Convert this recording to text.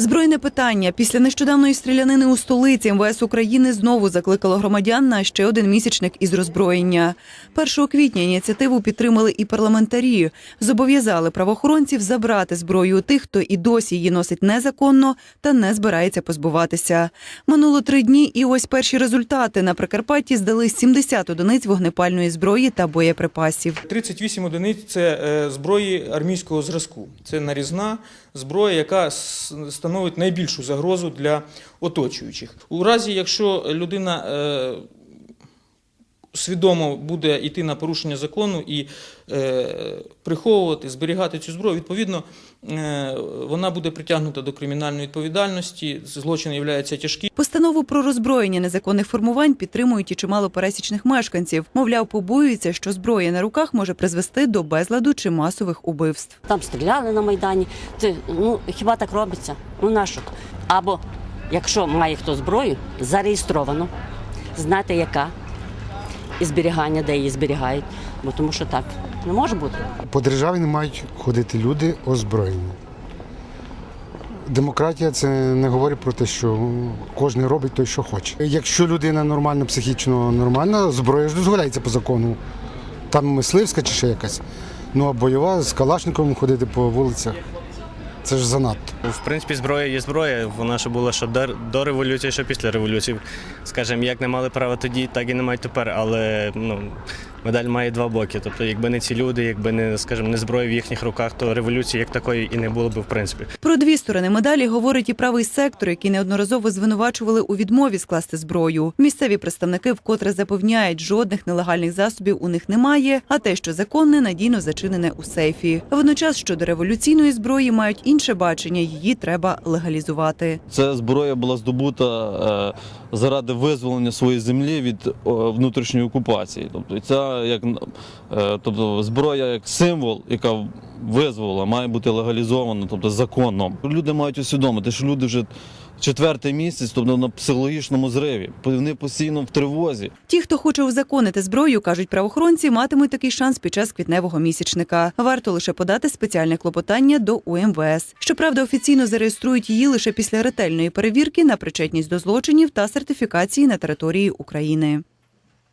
Збройне питання після нещодавної стрілянини у столиці МВС України знову закликало громадян на ще один місячник із роззброєння. 1 квітня ініціативу підтримали і парламентарі. Зобов'язали правоохоронців забрати зброю у тих, хто і досі її носить незаконно та не збирається позбуватися. Минуло три дні, і ось перші результати на Прикарпатті здали 70 одиниць вогнепальної зброї та боєприпасів. 38 одиниць це е, зброї армійського зразку. Це нарізна зброя, яка с- становить найбільшу загрозу для оточуючих. У разі, якщо людина е, свідомо буде йти на порушення закону і е, приховувати, зберігати цю зброю, відповідно, е, вона буде притягнута до кримінальної відповідальності. Злочин є тяжким. Постанову про роззброєння незаконних формувань підтримують і чимало пересічних мешканців. Мовляв, побоюються, що зброя на руках може призвести до безладу чи масових убивств. Там стріляли на Майдані. Це, ну, хіба так робиться? Ну нащо? Або якщо має хто зброю, зареєстровано, знати яка, і зберігання, де її зберігають. Бо тому що так не може бути. По державі не мають ходити люди озброєні. Демократія це не говорить про те, що кожен робить той, що хоче. Якщо людина нормально, психічно нормальна, зброя ж дозволяється по закону. Там мисливська чи ще якась. Ну а бойова з калашником ходити по вулицях. Це ж занадто. В принципі, зброя є зброя. Вона ще була що до революції, що після революції. Скажімо, як не мали права тоді, так і не мають тепер. Але ну, медаль має два боки. Тобто, якби не ці люди, якби не, скажімо, не зброя в їхніх руках, то революції як такої і не було б в принципі. Про дві сторони медалі говорить і правий сектор, який неодноразово звинувачували у відмові скласти зброю. Місцеві представники вкотре запевняють, жодних нелегальних засобів у них немає, а те, що законне, надійно зачинене у сейфі. Водночас щодо революційної зброї мають інше бачення. Її треба легалізувати. Це зброя була здобута е, заради визволення своєї землі від е, внутрішньої окупації. Тобто ця як е, тобто зброя як символ, яка визволила, має бути легалізована, тобто законом. Люди мають усвідомити, що люди вже четвертий місяць, тобто на психологічному зриві. Вони постійно в тривозі. Ті, хто хоче узаконити зброю, кажуть правоохоронці, матимуть такий шанс під час квітневого місячника. Варто лише подати спеціальне клопотання до УМВС. Щоправда, офіційно зареєструють її лише після ретельної перевірки на причетність до злочинів та сертифікації на території України.